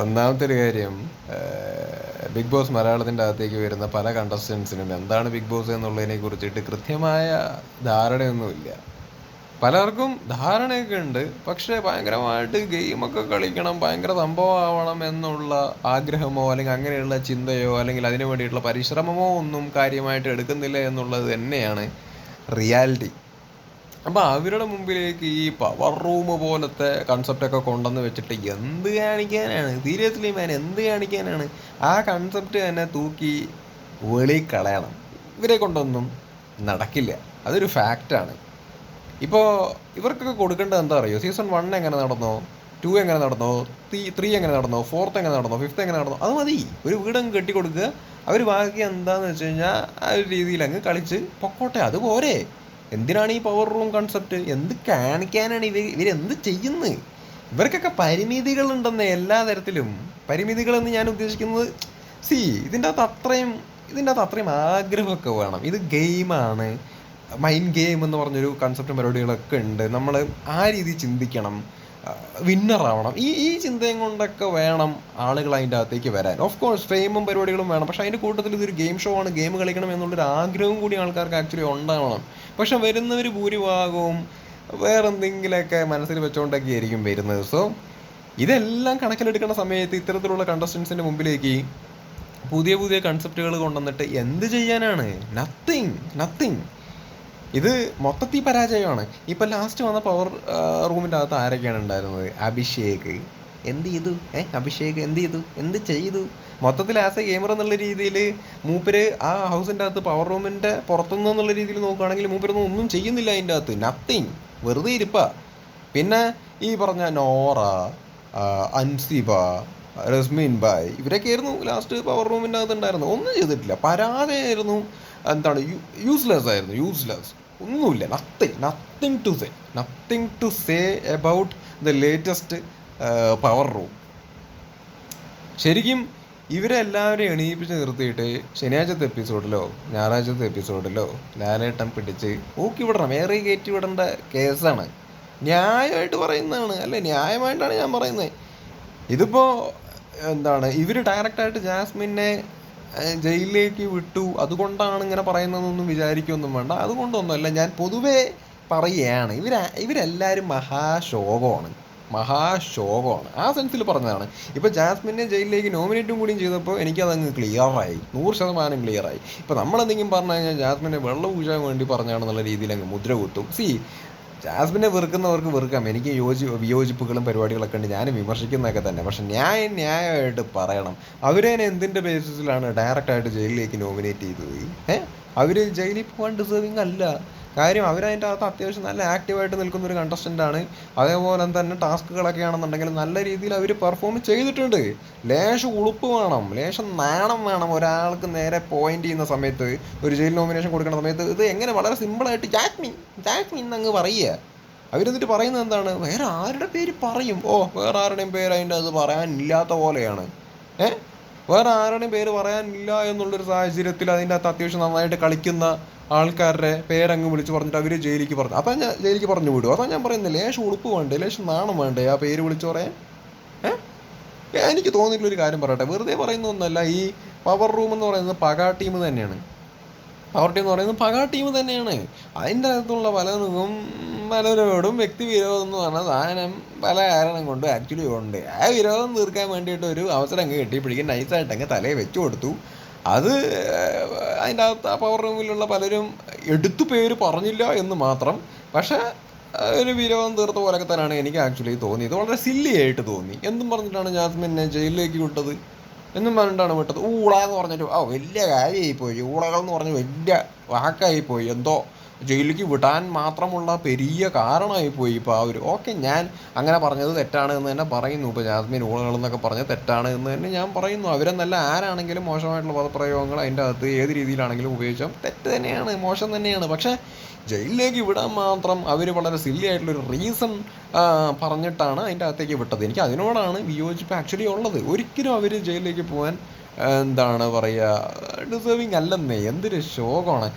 ഒന്നാമത്തെ ഒരു കാര്യം ബിഗ് ബോസ് മലയാളത്തിന്റെ അകത്തേക്ക് വരുന്ന പല കണ്ടസ്റ്റൻസിനും എന്താണ് ബിഗ് ബോസ് എന്നുള്ളതിനെ കുറിച്ചിട്ട് കൃത്യമായ ധാരണയൊന്നുമില്ല. പലർക്കും ധാരണയൊക്കെ ഉണ്ട്. പക്ഷേ ഭയങ്കരമായിട്ട് ഗെയിമൊക്കെ കളിക്കണം ഭയങ്കര സംഭവമാവണം എന്നുള്ള ആഗ്രഹമോ അല്ലെങ്കിൽ അങ്ങനെയുള്ള ചിന്തയോ അല്ലെങ്കിൽ അതിനു വേണ്ടിയിട്ടുള്ള പരിശ്രമമോ ഒന്നും കാര്യമായിട്ട് എടുക്കുന്നില്ല എന്നുള്ളത് തന്നെയാണ് റിയാലിറ്റി. അപ്പോൾ അവരുടെ മുമ്പിലേക്ക് ഈ പവർ റൂം പോലത്തെ കൺസെപ്റ്റൊക്കെ കൊണ്ടുവന്ന് വെച്ചിട്ട് എന്ത് കാണിക്കാനാണ്? സീരിയസ്ലി മാൻ എന്ത് കാണിക്കാനാണ്? ആ കൺസെപ്റ്റ് തന്നെ തൂക്കി വെളി കളയണം ഇവരെ കൊണ്ടൊന്നും നടക്കില്ല. അതൊരു ഫാക്റ്റാണ് ഇപ്പോൾ ഇവർക്കൊക്കെ കൊടുക്കേണ്ടത് എന്താ അറിയോ? സീസൺ വൺ എങ്ങനെ നടന്നോ? ടു എങ്ങനെ നടന്നോ? ത്രീ ത്രീ എങ്ങനെ നടന്നോ? ഫോർത്ത് എങ്ങനെ നടന്നോ? ഫിഫ്ത്ത് എങ്ങനെ നടന്നോ? അത് മതി. ഒരു വീടങ്ങ് കെട്ടിക്കൊടുക്കുക. അവർ ബാക്കി എന്താണെന്ന് വെച്ച് കഴിഞ്ഞാൽ ആ ഒരു രീതിയിൽ അങ്ങ് കളിച്ച് പൊക്കോട്ടെ. അത് പോരെ. എന്തിനാണ് ഈ പവർ റൂം കൺസെപ്റ്റ് എന്ത് കാണിക്കാനാണ് ഇവർ ഇവരെന്ത് ചെയ്യുന്നത്? ഇവർക്കൊക്കെ പരിമിതികളുണ്ടെന്ന് എല്ലാ തരത്തിലും. പരിമിതികളെന്ന് ഞാൻ ഉദ്ദേശിക്കുന്നത് സി ഇതിന്റെ അകത്ത് അത്രയും ഇതിന്റെ അകത്ത് അത്രയും ആഗ്രഹമൊക്കെ വേണം. ഇത് ഗെയിമാണ് മൈൻഡ് ഗെയിം എന്ന് പറഞ്ഞൊരു കൺസെപ്റ്റും പരിപാടികളൊക്കെ ഉണ്ട്. നമ്മൾ ആ രീതി ചിന്തിക്കണം. വിന്നർ ആവണം. ഈ ഈ ചിന്തയും കൊണ്ടൊക്കെ വേണം ആളുകൾ അതിന്റെ അകത്തേക്ക് വരാൻ. ഓഫ് കോഴ്സ് ഫെയിമും പരിപാടികളും വേണം. പക്ഷേ അതിന്റെ കൂട്ടത്തിൽ ഇതൊരു ഗെയിം ഷോ ആണ് ഗെയിം കളിക്കണം എന്നുള്ളൊരു ആഗ്രഹവും കൂടി ആൾക്കാർക്ക് ആക്ച്വലി ഉണ്ടാവണം. പക്ഷെ വരുന്നവർ ഭൂരിഭാഗവും വേറെന്തെങ്കിലുമൊക്കെ മനസ്സിൽ വെച്ചുകൊണ്ടൊക്കെ ആയിരിക്കും വരുന്നത്. സോ ഇതെല്ലാം കണക്കിലെടുക്കുന്ന സമയത്ത് ഇത്തരത്തിലുള്ള കണ്ടസ്റ്റൻസിന്റെ മുമ്പിലേക്ക് പുതിയ പുതിയ കൺസെപ്റ്റുകൾ കൊണ്ടുവന്നിട്ട് എന്ത് ചെയ്യാനാണ്? നത്തിങ് നത്തിങ് ഇത് മൊത്തത്തിൽ പരാജയമാണ്. ഇപ്പൊ ലാസ്റ്റ് വന്ന പവർ റൂമിന്റെ അകത്ത് ആരൊക്കെയാണ് ഉണ്ടായിരുന്നത്? അഭിഷേക്. എന്ത് ചെയ്തു? ഏ അഭിഷേക് എന്ത് ചെയ്തു? എന്ത് ചെയ്തു? മൊത്തത്തിൽ ആസ് എ ഗെയിമർ എന്നുള്ള രീതിയിൽ മൂപ്പര് ആ ഹൗസിന്റെ അകത്ത് പവർ റൂമിന്റെ പുറത്തുനിന്ന് എന്നുള്ള രീതിയിൽ നോക്കുകയാണെങ്കിൽ മൂപ്പരൊന്നും ഒന്നും ചെയ്യുന്നില്ല അതിന്റെ അകത്ത്. നത്തിങ് വെറുതെ ഇരിപ്പ. പിന്നെ ഈ പറഞ്ഞ നോറ അൻസിബ റസ്മീൻ ബായ് ഇവരൊക്കെ ആയിരുന്നു ലാസ്റ്റ് പവർ റൂമിന്റെ അകത്ത് ഉണ്ടായിരുന്നു ഒന്നും ചെയ്തിട്ടില്ല. പരാജയമായിരുന്നു എന്താണ് യൂസ്ലെസ് ആയിരുന്നു യൂസ്ലെസ് ഒന്നുമില്ല. Nothing nothing to say nothing to say about the latest power room ശരിക്കും ഇവരെല്ലാവരെയും എണീപ്പിച്ച് നിർത്തിയിട്ട് ശനിയാഴ്ചത്തെ എപ്പിസോഡിലോ ഞായറാഴ്ചത്തെ എപ്പിസോഡിലോ ലാലേട്ടൻ പിടിച്ച് ഊക്കി വിടണം. ഏറെ കയറ്റി വിടേണ്ട കേസാണ്. ന്യായമായിട്ട് പറയുന്നതാണ്. അല്ലെ? ന്യായമായിട്ടാണ് ഞാൻ പറയുന്നത്. ഇതിപ്പോൾ എന്താണ് ഇവർ ഡയറക്റ്റായിട്ട് ജാസ്മിനെ ജയിലിലേക്ക് വിട്ടു. അതുകൊണ്ടാണ് ഇങ്ങനെ പറയുന്നതെന്നൊന്നും വിചാരിക്കൊന്നും വേണ്ട. അതുകൊണ്ടൊന്നുമല്ല ഞാൻ പൊതുവേ പറയുകയാണ് ഇവർ ഇവരെല്ലാവരും മഹാശോകമാണ്. മഹാശോകമാണ്. ആ സെൻസിൽ പറഞ്ഞതാണ്. ഇപ്പോൾ ജാസ്മിനെ ജയിലിലേക്ക് നോമിനേറ്റും കൂടിയും ചെയ്തപ്പോൾ എനിക്കതങ്ങ് ക്ലിയറായി നൂറ് ശതമാനം ക്ലിയറായി ഇപ്പോൾ നമ്മളെന്തെങ്കിലും പറഞ്ഞു കഴിഞ്ഞാൽ ജാസ്മിനെ വെള്ളം ഊഴാൻ വേണ്ടി പറഞ്ഞാണെന്നുള്ള രീതിയിൽ അങ്ങ് മുദ്ര കുത്തും. സി ജാസ്മിനെ വെറുക്കുന്നവർക്ക് വെറുക്കാം. എനിക്ക് യോജി വിയോജിപ്പുകളും പരിപാടികളൊക്കെ ഉണ്ട്. ഞാൻ വിമർശിക്കുന്നതൊക്കെ തന്നെ. പക്ഷെ ന്യായം ന്യായമായിട്ട് പറയണം. അവരെ എന്തിന്റെ ബേസിസിലാണ് ഡയറക്റ്റായിട്ട് ജയിലിലേക്ക് നോമിനേറ്റ് ചെയ്തത്? ഏഹ് അവർ ജയിലിൽ പോകാൻ ഡിസേർവിങ് അല്ല. കാര്യം അവരതിന്റെ അകത്ത് അത്യാവശ്യം നല്ല ആക്റ്റീവായിട്ട് നിൽക്കുന്ന ഒരു കണ്ടസ്റ്റന്റ് ആണ്. അതേപോലെ തന്നെ ടാസ്കുകളൊക്കെ ആണെന്നുണ്ടെങ്കിൽ നല്ല രീതിയിൽ അവർ പെർഫോം ചെയ്തിട്ടുണ്ട്. ലേശം ഉളുപ്പ് വേണം ലേശം നാണം വേണം ഒരാൾക്ക് നേരെ പോയിന്റ് ചെയ്യുന്ന സമയത്ത്. ഒരു ജയിൽ നോമിനേഷൻ കൊടുക്കുന്ന സമയത്ത്. ഇത് എങ്ങനെ വളരെ സിമ്പിളായിട്ട് ജാക്മിൻ ജാക്മിൻ എന്നങ്ങ് പറയുക. അവരെന്നിട്ട് പറയുന്നത് എന്താണ്? വേറെ ആരുടെ പേര് പറയും? ഓ വേറെ ആരുടെയും പേര് അതിന്റെ അത് പറയാനില്ലാത്ത പോലെയാണ്. ഏ? വേറെ ആരുടെയും പേര് പറയാനില്ല എന്നുള്ളൊരു സാഹചര്യത്തിൽ അതിന്റെ അകത്ത് അത്യാവശ്യം നന്നായിട്ട് കളിക്കുന്ന ആൾക്കാരുടെ പേരങ്ങ് വിളിച്ച് പറഞ്ഞിട്ട് അവർ ജയിലിക്ക് പറഞ്ഞു. അതാ ഞാൻ ജയിലിക്ക് പറഞ്ഞു വിടും. അതാ ഞാൻ പറയുന്നത് ലേശം ഉളുപ്പ് വേണ്ടേ ലേശം നാണം വേണ്ടേ ആ പേര് വിളിച്ച് പറയാൻ? ഏ? ഏ, എനിക്ക് തോന്നിയിട്ടുള്ളൊരു കാര്യം പറയട്ടെ. വെറുതെ പറയുന്ന ഒന്നല്ല ഈ പവർ റൂം എന്ന് പറയുന്നത് പകാ ടീം തന്നെയാണ്. പവർ ടീം എന്ന് പറയുന്നത് പക ടീം തന്നെയാണ്. അതിന്റെ അകത്തുള്ള പലതും പലരോടും വ്യക്തി വിരോധം എന്ന് പറഞ്ഞ സാധനം പല കാരണം കൊണ്ട് ആക്ച്വലി ഉണ്ട്. ആ വിരോധം തീർക്കാൻ വേണ്ടിയിട്ട് ഒരു അവസരം അങ്ങ് കെട്ടിപ്പിടിക്കാൻ നൈസായിട്ട് അങ്ങ് തലയെ വെച്ചു കൊടുത്തു. അത് അതിന്റെ അകത്ത് ആ പവർ റൂമിലുള്ള പലരും എടുത്തു പേര് പറഞ്ഞില്ല എന്ന് മാത്രം. പക്ഷേ ഒരു വിരോധം തീർത്ത പോലൊക്കെ തന്നെയാണ് എനിക്ക് ആക്ച്വലി തോന്നിയത്. വളരെ സില്ലിയായിട്ട് തോന്നി. എന്തും പറഞ്ഞിട്ടാണ് ജാസ്മിനെ ജയിലിലേക്ക് വിട്ടത്. എന്നും പറഞ്ഞിട്ടാണ് വിട്ടത്. ഊള എന്ന് പറഞ്ഞിട്ട് ആ വലിയ കാര്യമായി പോയി ഊളകൾ എന്ന് പറഞ്ഞ് വലിയ വാക്കായി പോയി എന്തോ ജയിലിലേക്ക് വിടാൻ മാത്രമുള്ള പെരിയ കാരണമായി പോയി ഇപ്പോൾ ആ ഒരു ഓക്കെ ഞാൻ അങ്ങനെ പറഞ്ഞത് തെറ്റാണ് എന്ന് തന്നെ പറയുന്നു. ഇപ്പോൾ ജാസ്മിൻ ഊളകൾ എന്നൊക്കെ പറഞ്ഞ് തെറ്റാണ് എന്ന് തന്നെ ഞാൻ പറയുന്നു. അവരെന്നല്ല ആരാണെങ്കിലും മോശമായിട്ടുള്ള പദപ്രയോഗങ്ങൾ അതിന്റെ അകത്ത് ഏത് രീതിയിലാണെങ്കിലും ഉപയോഗിച്ചാൽ തെറ്റ് തന്നെയാണ് മോശം തന്നെയാണ്. പക്ഷേ ജയിലിലേക്ക് വിടാൻ മാത്രം അവർ വളരെ സില്ലി ആയിട്ടുള്ളൊരു റീസൺ പറഞ്ഞിട്ടാണ് അതിന്റെ അകത്തേക്ക് വിട്ടത്. എനിക്ക് അതിനോടാണ് വിയോജിപ്പ് ആക്ച്വലി ഉള്ളത്. ഒരിക്കലും അവർ ജയിലിലേക്ക് പോകാൻ എന്താണ് പറയുക ഡിസേർവിങ് അല്ലെന്നേ. എന്തൊരു ശോകമാണ്.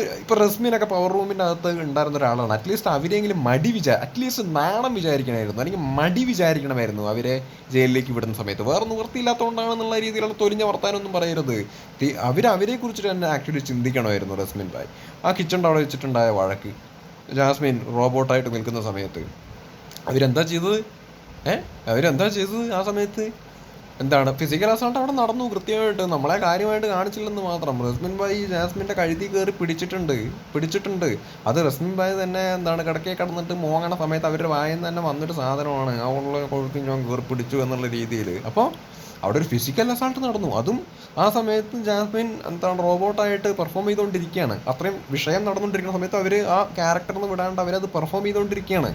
ഇപ്പോൾ റസ്മിനൊക്കെ പവർ റൂമിന്റെ അകത്ത് ഉണ്ടായിരുന്ന ഒരാളാണ്. അറ്റ്ലീസ്റ്റ് അവരെങ്കിലും മടി വിചാ അറ്റ്ലീസ്റ്റ് നാണം വിചാരിക്കണമായിരുന്നു. അല്ലെങ്കിൽ മടി വിചാരിക്കണമായിരുന്നു അവരെ ജയിലിലേക്ക് വിടുന്ന സമയത്ത്. വേറെ നിവൃത്തിയില്ലാത്തതുകൊണ്ടാണെന്നുള്ള രീതിയിലുള്ള തൊലിഞ്ഞ വർത്താനൊന്നും പറയരുത്. അവർ അവരെ കുറിച്ചിട്ട് തന്നെ ആക്ച്വലി ചിന്തിക്കണമായിരുന്നു റസ്മിൻ ഭായ്. ആ കിച്ചണിന്റെ അവിടെ വെച്ചിട്ടുണ്ടായ വഴക്ക്. ജാസ്മിൻ റോബോട്ടായിട്ട് നിൽക്കുന്ന സമയത്ത്. അവരെന്താ ചെയ്തത്? ഏഹ് അവരെന്താ ചെയ്തത് ആ സമയത്ത്? എന്താണ്? ഫിസിക്കൽ അസോൾട്ട് അവിടെ നടന്നു കൃത്യമായിട്ട്. നമ്മളെ കാര്യമായിട്ട് കാണിച്ചില്ലെന്ന് മാത്രം. റസ്മിൻ ബായി ജാസ്മിന്റെ കഴുതി കയറി പിടിച്ചിട്ടുണ്ട്. പിടിച്ചിട്ടുണ്ട്. അത് റസ്മിൻ ബായി തന്നെ എന്താണ് കിടക്കെ കടന്നിട്ട് മോങ്ങണ സമയത്ത് അവരുടെ വായിൽ നിന്ന് തന്നെ വന്നൊരു സാധനമാണ്. ആ ഉള്ള കൊഴുത്തി ഞാൻ കയറി പിടിച്ചു എന്നുള്ള രീതിയിൽ അപ്പോൾ അവിടെ ഒരു ഫിസിക്കൽ അസാൾട്ട് നടന്നു. അതും ആ സമയത്ത് ജാസ്മിൻ എന്താണ് റോബോട്ടായിട്ട് പെർഫോം ചെയ്തുകൊണ്ടിരിക്കുകയാണ്. അത്രയും വിഷയം നടന്നുകൊണ്ടിരിക്കുന്ന സമയത്ത് അവർ ആ ക്യാരക്ടറിന് വിടാണ്ട് അവരത് പെർഫോം ചെയ്തുകൊണ്ടിരിക്കുകയാണ്.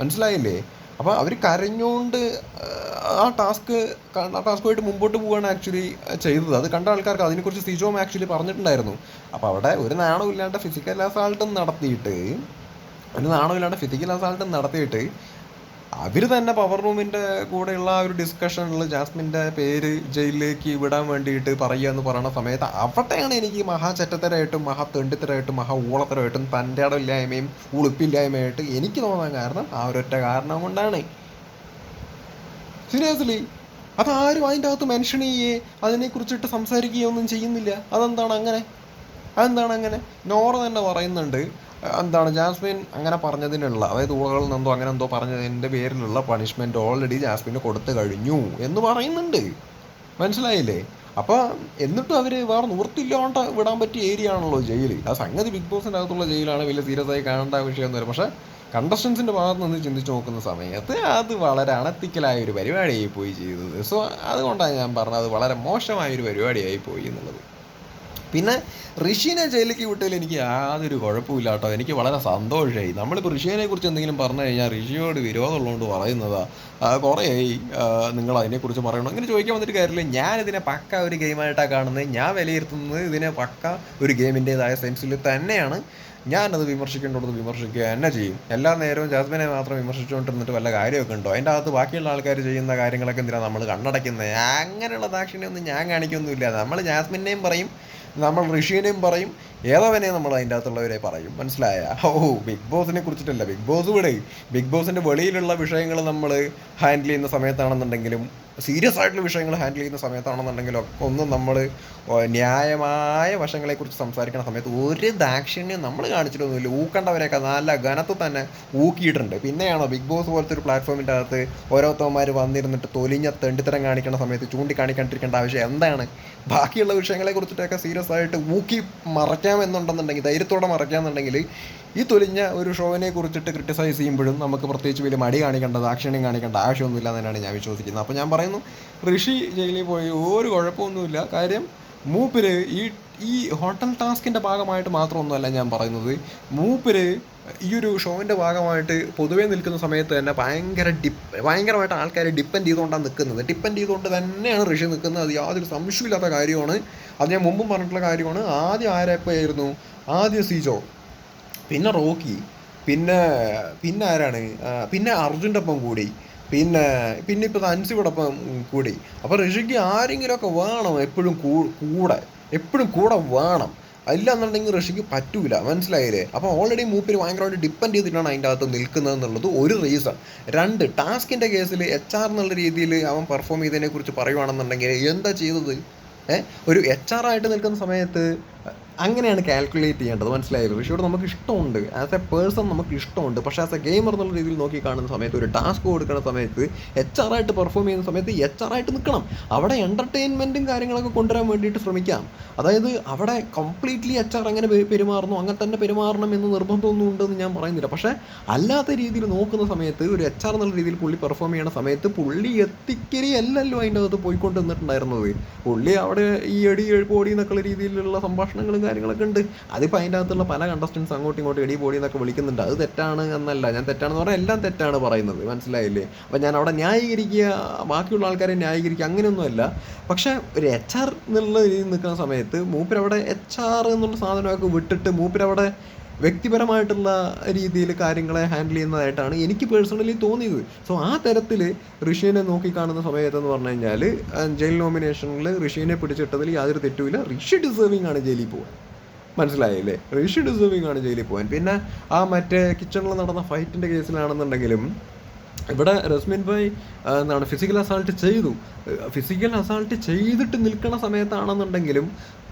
മനസ്സിലായില്ലേ? അപ്പോൾ അവർ കരഞ്ഞുകൊണ്ട് ആ ടാസ്ക് ആ ടാസ്കുമായിട്ട് മുമ്പോട്ട് പോവുകയാണ് ആക്ച്വലി ചെയ്തത്. അത് കണ്ട ആൾക്കാർക്ക് അതിനെക്കുറിച്ച് സിജോം ആക്ച്വലി പറഞ്ഞിട്ടുണ്ടായിരുന്നു. അപ്പോൾ അവിടെ ഒരു നാണവും ഇല്ലാണ്ട് ഫിസിക്കൽ അസാൾട്ടും നടത്തിയിട്ട് ഒരു നാണവും ഇല്ലാണ്ട് ഫിസിക്കൽ അസാൾട്ടും നടത്തിയിട്ട് അവർ തന്നെ പവർ റൂമിന്റെ കൂടെയുള്ള ആ ഒരു ഡിസ്കഷനിൽ ജാസ്മിന്റെ പേര് ജയിലിലേക്ക് വിടാൻ വേണ്ടിയിട്ട് പറയുക എന്ന് പറയുന്ന സമയത്ത് അവിടെയാണ് എനിക്ക് മഹാ ചെറ്റത്തരായിട്ടും മഹാ തെണ്ടിത്തരായിട്ടും മഹാ ഊളത്തരമായിട്ടും തന്റെ ഇടമില്ലായ്മയും ഉളുപ്പില്ലായ്മയായിട്ട് എനിക്ക് തോന്നാൻ കാരണം ആ ഒരൊറ്റ കാരണം കൊണ്ടാണ്. സീരിയസ്ലി അതാരും അതിന്റെ അകത്ത് മെൻഷൻ ചെയ്യേ അതിനെക്കുറിച്ചിട്ട് സംസാരിക്കുകയോ ഒന്നും ചെയ്യുന്നില്ല. അതെന്താണ് അങ്ങനെ? അതെന്താണ് അങ്ങനെ? നോറ തന്നെ പറയുന്നുണ്ട് എന്താണ് ജാസ്മിൻ അങ്ങനെ പറഞ്ഞതിനുള്ള അതായത് ഊളകളിൽ നിന്നോ അങ്ങനെ എന്തോ പറഞ്ഞതിന്റെ പേരിലുള്ള പണിഷ്മെന്റ് ഓൾറെഡി ജാസ്മിന് കൊടുത്തു കഴിഞ്ഞു എന്ന് പറയുന്നുണ്ട്. മനസ്സിലായില്ലേ? അപ്പോൾ എന്നിട്ടും അവർ വേറെ നിവൃത്തില്ലാണ്ട് വിടാൻ പറ്റിയ ഏരിയ ആണല്ലോ ജയിൽ ആ സംഗതി ബിഗ് ബോസിന്റെ അകത്തുള്ള ജയിലാണ് വലിയ സീരിയസ് ആയി കാണേണ്ട വിഷയമൊന്നുമില്ല പക്ഷേ കണ്ടസ്റ്റൻസിന്റെ ഭാഗത്ത് നിന്ന് ചിന്തിച്ച് നോക്കുന്ന സമയത്ത് അത് വളരെ അണത്തിക്കലായ ഒരു പരിപാടിയായി പോയി ചെയ്തത്. സോ അതുകൊണ്ടാണ് ഞാൻ പറഞ്ഞത് അത് വളരെ മോശമായ ഒരു പരിപാടിയായി പോയി എന്നുള്ളത്. പിന്നെ ഋഷിനെ ജയിലിലേക്ക് വിട്ടതിൽ എനിക്ക് യാതൊരു കുഴപ്പമില്ല കേട്ടോ എനിക്ക് വളരെ സന്തോഷമായി. നമ്മളിപ്പോൾ ഋഷിയെ കുറിച്ച് എന്തെങ്കിലും പറഞ്ഞു കഴിഞ്ഞാൽ ഋഷിയോട് വിരോധമുള്ളതുകൊണ്ട് പറയുന്നതാ. ആ, നിങ്ങൾ അതിനെക്കുറിച്ച് പറയണം? ഇങ്ങനെ ചോദിക്കാൻ വന്നിട്ട് കാര്യമില്ല. ഞാൻ ഇതിനെ പക്ക ഒരു ഗെയിമായിട്ടാണ് കാണുന്നത്. ഞാൻ വിലയിരുത്തുന്നത് ഇതിനെ പക്ക ഒരു ഗെയിമിന്റെതായ സെൻസിൽ തന്നെയാണ്. ഞാനത് വിമർശിക്കേണ്ടത് വിമർശിക്കുക തന്നെ ചെയ്യും. എല്ലാ നേരവും ജാസ്മിനെ മാത്രം വിമർശിച്ചുകൊണ്ടിരുന്നിട്ട് വല്ല കാര്യമൊക്കെ ഉണ്ടോ? അതിന്റെ അകത്ത് ബാക്കിയുള്ള ആൾക്കാർ ചെയ്യുന്ന കാര്യങ്ങളൊക്കെ എന്തിനാണ് നമ്മൾ കണ്ണടയ്ക്കുന്നത്? അങ്ങനെയുള്ള ദാക്ഷിണ്യൊന്നും ഞാൻ കാണിക്കൊന്നുമില്ല. നമ്മൾ ജാസ്മിനെയും പറയും. നമ്മൾ ഋഷിനെയും പറയും ഏതവനെയും നമ്മൾ അതിന്റെ അകത്തുള്ളവരെ പറയും? മനസ്സിലായ? ഓ ബിഗ് ബോസിനെ കുറിച്ചിട്ടല്ല. ബിഗ് ബോസ് ഇവിടെ ബിഗ് ബോസിന്റെ വെളിയിലുള്ള വിഷയങ്ങൾ നമ്മൾ ഹാൻഡിൽ ചെയ്യുന്ന സമയത്താണെന്നുണ്ടെങ്കിലും സീരിയസ് ആയിട്ടുള്ള വിഷയങ്ങൾ ഹാൻഡിൽ ചെയ്യുന്ന സമയത്താണെന്നുണ്ടെങ്കിലും ഒക്കെ ഒന്നും നമ്മൾ ന്യായമായ വശങ്ങളെക്കുറിച്ച് സംസാരിക്കുന്ന സമയത്ത് ഒരു ദാക്ഷിണ്യം നമ്മൾ കാണിച്ചിട്ടൊന്നുമില്ല. ഊക്കണ്ടവരെയൊക്കെ നല്ല ഘനത്തിൽ തന്നെ ഊക്കിയിട്ടുണ്ട്. പിന്നെയാണോ ബിഗ് ബോസ് പോലത്തെ ഒരു പ്ലാറ്റ്ഫോമിന്റെ അകത്ത് ഓരോരുത്തന്മാർ വന്നിരുന്നിട്ട് തൊലിഞ്ഞ തെണ്ടിത്തരം കാണിക്കുന്ന സമയത്ത് ചൂണ്ടിക്കാണിക്കാണ്ടിരിക്കേണ്ട ആവശ്യം എന്താണ്? ബാക്കിയുള്ള വിഷയങ്ങളെ കുറിച്ചിട്ടൊക്കെ സീരിയസ് ആയിട്ട് ഊക്കി മറയ്ക്കാമെന്നുണ്ടെന്നുണ്ടെങ്കിൽ ധൈര്യത്തോടെ മറയ്ക്കാമെന്നുണ്ടെങ്കിൽ ഈ തൊലിഞ്ഞ ഒരു ഷോവിനെ കുറിച്ചിട്ട് ക്രിട്ടിസൈസ് ചെയ്യുമ്പോഴും നമുക്ക് പ്രത്യേകിച്ച് വലിയ മടി കാണിക്കേണ്ടത് ദാക്ഷിണ്യം കാണിക്കേണ്ട ആവശ്യമൊന്നുമില്ല എന്നാണ് ഞാൻ വിശ്വസിക്കുന്നത്. അപ്പോൾ ഞാൻ പറയുന്നു ഋഷി ജയിലിൽ പോയി ഒരു കുഴപ്പമൊന്നുമില്ല. കാര്യം മൂപ്പര് ഈ ഈ ഹോട്ടൽ ടാസ്കിന്റെ ഭാഗമായിട്ട് മാത്രമൊന്നുമല്ല ഞാൻ പറയുന്നത്. മൂപ്പര് ഈ ഒരു ഷോവിന്റെ ഭാഗമായിട്ട് പൊതുവേ നിൽക്കുന്ന സമയത്ത് തന്നെ ഭയങ്കര ഡിപ്പ് ഭയങ്കരമായിട്ട് ആൾക്കാർ ഡിപ്പെൻഡ് ചെയ്തുകൊണ്ടാണ് നിൽക്കുന്നത്. ഡിപ്പെൻഡ് ചെയ്തുകൊണ്ട് തന്നെയാണ് ഋഷി നിൽക്കുന്നത്. അത് യാതൊരു സംശയമില്ലാത്ത കാര്യമാണ്. അത് ഞാൻ മുമ്പും പറഞ്ഞിട്ടുള്ള കാര്യമാണ്. ആദ്യം ആരെപ്പോയായിരുന്നു ആദ്യം സീജോ. പിന്നെ റോക്കി. പിന്നെ പിന്നെ ആരാണ്? പിന്നെ അർജുന്റെ ഒപ്പം കൂടി. പിന്നെ പിന്നെ ഇപ്പോൾ അൻസിയോടൊപ്പം കൂടി. അപ്പോൾ ഋഷിക്ക് ആരെങ്കിലുമൊക്കെ വേണം എപ്പോഴും കൂടെ. എപ്പോഴും കൂടെ വേണം. അല്ല എന്നുണ്ടെങ്കിൽ ഋഷിക്ക് പറ്റൂല. മനസ്സിലായില്ലേ? അപ്പോൾ ഓൾറെഡി മൂപ്പര് ഭയങ്കരമായിട്ട് ഡിപ്പെൻഡ് ചെയ്തിട്ടാണ് അതിന്റെ അകത്ത് നിൽക്കുന്നത് എന്നുള്ളത് ഒരു റീസൺ രണ്ട് ടാസ്കിന്റെ കേസിൽ എച്ച് ആർ എന്നുള്ള രീതിയിൽ അവൻ പെർഫോം ചെയ്തതിനെ കുറിച്ച് പറയുവാണെന്നുണ്ടെങ്കിൽ എന്താ ചെയ്തത്? ഒരു എച്ച് ആർ ആയിട്ട് നിൽക്കുന്ന സമയത്ത് അങ്ങനെയാണ് കാൽക്കുലേറ്റ് ചെയ്യേണ്ടത് മനസ്സിലായത് ഋഷിയോട് നമുക്ക് ഇഷ്ടമുണ്ട്. ആസ് എ പേഴ്സൺ നമുക്ക് ഇഷ്ടമുണ്ട്. പക്ഷേ ആസ് എ ഗെയിമർ എന്നുള്ള രീതിയിൽ നോക്കി കാണുന്ന സമയത്ത് ഒരു ടാസ്ക് കൊടുക്കുന്ന സമയത്ത് എച്ച് ആർ ആയിട്ട് പെർഫോം ചെയ്യുന്ന സമയത്ത് എച്ച് ആർ ആയിട്ട് നിൽക്കണം. അവിടെ എന്റർടൈൻമെന്റും കാര്യങ്ങളൊക്കെ കൊണ്ടുവരാൻ വേണ്ടിയിട്ട് ശ്രമിക്കാം. അതായത് അവിടെ കംപ്ലീറ്റ്ലി എച്ച് ആർ എങ്ങനെ പെ- പെരുമാറുന്നു അങ്ങനെ തന്നെ പെരുമാറണം എന്ന് നിർബന്ധമൊന്നും ഉണ്ടെന്ന് ഞാൻ പറയുന്നില്ല. പക്ഷേ അല്ലാത്ത രീതിയിൽ നോക്കുന്ന സമയത്ത് ഒരു എച്ച് ആർ എന്നുള്ള രീതിയിൽ പുള്ളി പെർഫോം ചെയ്യുന്ന സമയത്ത് പുള്ളി എത്തിക്കരി അല്ലല്ലോ അതിന്റെ അകത്ത് പോയിക്കൊണ്ട് നിന്നിട്ടുണ്ടായിരുന്നത് പുള്ളി അവിടെ ഈ എടി എഴുപോടി എന്നൊക്കെയുള്ള രീതിയിലുള്ള സംഭാഷണങ്ങളും കാര്യങ്ങളൊക്കെ ഉണ്ട്. അതിപ്പോൾ അതിന്റെ അകത്തുള്ള പല കണ്ടസ്റ്റൻസ് അങ്ങോട്ടും ഇങ്ങോട്ടും എടി പോടി എന്നൊക്കെ വിളിക്കുന്നുണ്ട്. അത് തെറ്റാണ് എന്നല്ല. ഞാൻ തെറ്റാണെന്ന് പറഞ്ഞാൽ എല്ലാം തെറ്റാണ് പറയുന്നത്. മനസ്സിലായില്ലേ? അപ്പോൾ ഞാൻ അവിടെ ന്യായീകരിക്കുക ബാക്കിയുള്ള ആൾക്കാരെ ന്യായീകരിക്കുക അങ്ങനെയൊന്നുമല്ല പക്ഷേ ഒരു എച്ച് ആർ എന്നുള്ള രീതിയിൽ നിൽക്കുന്ന സമയത്ത് മൂപ്പരവിടെ എച്ച് ആർ എന്നുള്ള സാധനമൊക്കെ വിട്ടിട്ട് മൂപ്പരവിടെ വ്യക്തിപരമായിട്ടുള്ള രീതിയിൽ കാര്യങ്ങളെ ഹാൻഡിൽ ചെയ്യുന്നതായിട്ടാണ് എനിക്ക് പേഴ്സണലി തോന്നിയത്. സോ ആ തരത്തിൽ ഋഷിനെ നോക്കിക്കാണുന്ന സമയത്തെന്ന് പറഞ്ഞു കഴിഞ്ഞാൽ ജയിൽ നോമിനേഷനിൽ ഋഷിനെ പിടിച്ചിട്ടതിൽ യാതൊരു തെറ്റുമില്ല. ഋഷി ഡിസേർവിംഗ് ആണ് ജയിലിൽ പോകാൻ മനസ്സിലായില്ലേ? ഋഷി ഡിസേർവിംഗ് ആണ് ജയിലിൽ പോകാൻ പിന്നെ ആ മറ്റേ കിച്ചണിൽ നടന്ന ഫൈറ്റിന്റെ കേസിലാണെന്നുണ്ടെങ്കിലും ഇവിടെ റസ്മിൻ ഭായ് എന്താണ് ഫിസിക്കൽ അസാൾട്ട് ചെയ്തു. ഫിസിക്കൽ അസാൾട്ട് ചെയ്തിട്ട് നിൽക്കുന്ന സമയത്താണെന്നുണ്ടെങ്കിലും